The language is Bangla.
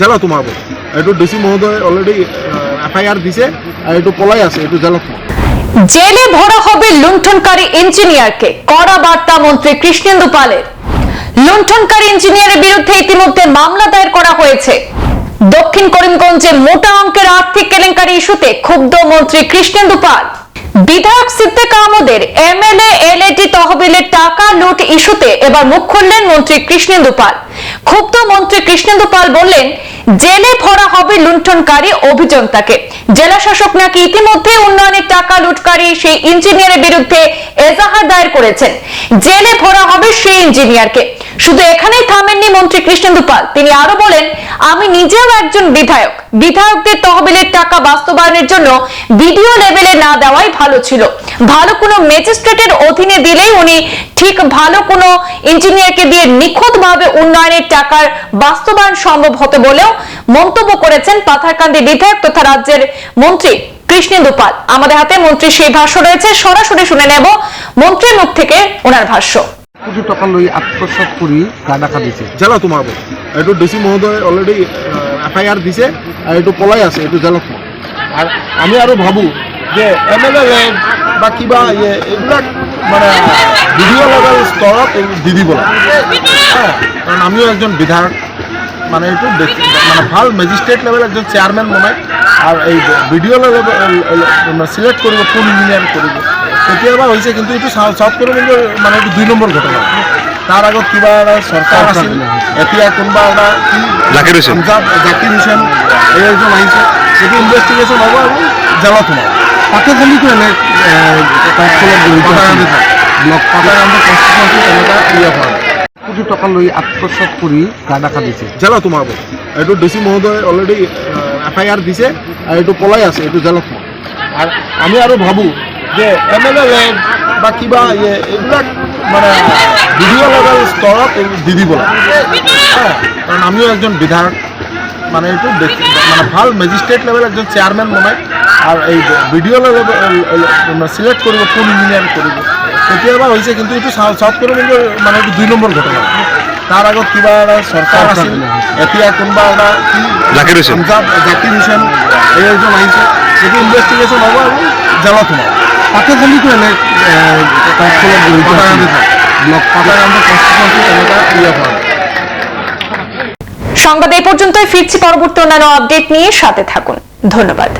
জেলা তোমাবো এইটো ডিসি মহোদয় অলরেডি এফআইআর দিছে আর এইটো পলাই আছে, এইটো জেলত। জেলে ভরা হবে লুণ্ঠনকারী ইঞ্জিনিয়ারকে কড়া বার্তা মন্ত্রী কৃষ্ণেন্দু পালের লুণ্ঠনকারী ইঞ্জিনিয়ারের বিরুদ্ধে ইতিমধ্যে মামলা দায়ের করা হয়েছে। দক্ষিণ করিমগঞ্জে মোটা অঙ্কের আর্থিক কেলেঙ্কারি ইস্যুতে ক্ষুব্ধ মন্ত্রী কৃষ্ণেন্দু পাল। বিধায়ক সিদ্দিক আহমদের এমএলএ এলএটি তহবিলের টাকা লুট ইস্যুতে এবার মুখ খুললেন মন্ত্রী কৃষ্ণেন্দু পাল। ক্ষুব্ধ মন্ত্রী কৃষ্ণেন্দু পাল বললেন, জেলে ভরা হবে লুণ্ঠনকারী অভিযন্তাকে। জেলা শাসক নাকি ইতিমধ্যে উন্নয়নের টাকা লুটকারী সেই ইঞ্জিনিয়ারের বিরুদ্ধে এজাহার দায়ের করেছেন। জেলে ভরা হবে সেই ইঞ্জিনিয়ারকে। শুধু এখানেই থামেননি মন্ত্রী কৃষ্ণেন্দু পাল। তিনি আরও বলেন, আমি নিজেও একজন বিধায়ক। বিধায়কদের তহবিলের টাকা বাস্তবায়নের জন্য ভিডিও লেভেলে না দেওয়াই ভালো ছিল। ভালো কোনো ম্যাজিস্ট্রেটের অধীনে দিলেই উনি ঠিক ভালো কোনো ইঞ্জিনিয়ারকে দিয়ে নিখুঁতভাবে উন্নয়নের টাকার বাস্তবায়ন সম্ভব হতো বলেও মন্তব্য করেছেন পাথারকান্দি বিধায়ক তথা রাজ্যের মন্ত্রী কৃষ্ণেন্দু পাল। আমাদের হাতে মন্ত্রীর সেই ভাষ্য রয়েছে। সরাসরি শুনে নেব মন্ত্রীর মুখ থেকে ওনার ভাষ্য। কোটি টকা লৈ আত্মসাত গা দিছে। জেলা এইটো ডিসি মহোদয় অলরেডি এফআইআর দিছে আর এইটো পলাই আছে এইটো জেলত সোমাব আর আমি আৰু ভাবোঁ যে এম এল এ বা কিবা ইয়ে এইবিলাক মানে ভিডিঅ' লেভেল স্তৰত এই দি দিব লাগে হ্যাঁ কাৰণ আমিও একজন বিধায়ক মানে এইটো মানে ভালো মেজিষ্ট্ৰেট লেভেল একজন চেয়াৰমেন বনাই আৰু এই ভিডিঅ' চিলেক্ট কৰিব কোন ইঞ্জিনিয়াৰ কৰিব কেতিয়াবা হৈছে কিন্তু এইটো চাউথ কৰিবলগীয়া মানে এইটো দুই নম্বৰ ঘটনা। তাৰ আগত কিবা এটা চৰকাৰ আছিল এতিয়া কোনোবা এটা কি জাকিৰ হুছেইন। জাকিৰ হুছেইন এই এজন আহিছে। এইটো ইনভেষ্টিগেশ্যন হ'ব আৰু জেলত সোমাব পাঠ্যক্ৰমিকো এনে ব্লক পাটাকান্দি কনষ্টিটুৱেঞ্চি তেনেকুৱা ইয়ে হোৱা নাই কোটি টকা লৈ আত্মসাত কৰি গা দেখা দিছে জেলা সোমাব এইটো ডিচি মহোদয় অলৰেডি এফআইআর দিছে আর এইটো পলাই আছে এইটো জেলত আর আমি আৰু ভাবোঁ যে এম এল এ বা কিবা ইয়ে এইবিলাক মানে ভিডিঅ' লেভেল স্তৰত দি দিব লাগে হ্যাঁ কাৰণ আমিও একজন বিধায়ক মানে এইটো মানে ভালো মেজিষ্ট্ৰেট লেভেল একজন চেয়াৰমেন বনাই আৰু এই লেভেল চিলেক্ট কৰিব কোন ইঞ্জিনিয়াৰ কৰিব কেতিয়াবা হৈছে কিন্তু এইটো চাউথ কৰিবলগীয়া মানে দুই নম্বৰ ঘটনা। তাৰ আগত কিবা এটা চৰকাৰ আছিল এতিয়া কোনোবা এটা কি জাকিৰ হুছেইন। পঞ্জাৱ জাকিৰ হুছেইন এই এজন আহিছে। এইটো ইনভেষ্টিগেশ্যন হ'ব আৰু জেলত সোমাব। পাঠ্যক্ৰমিকো এনে সংবাদ এই পর্যন্তই ফিরছি পরবর্তী অন্যান্য আপডেট নিয়ে সাথে থাকুন। ধন্যবাদ।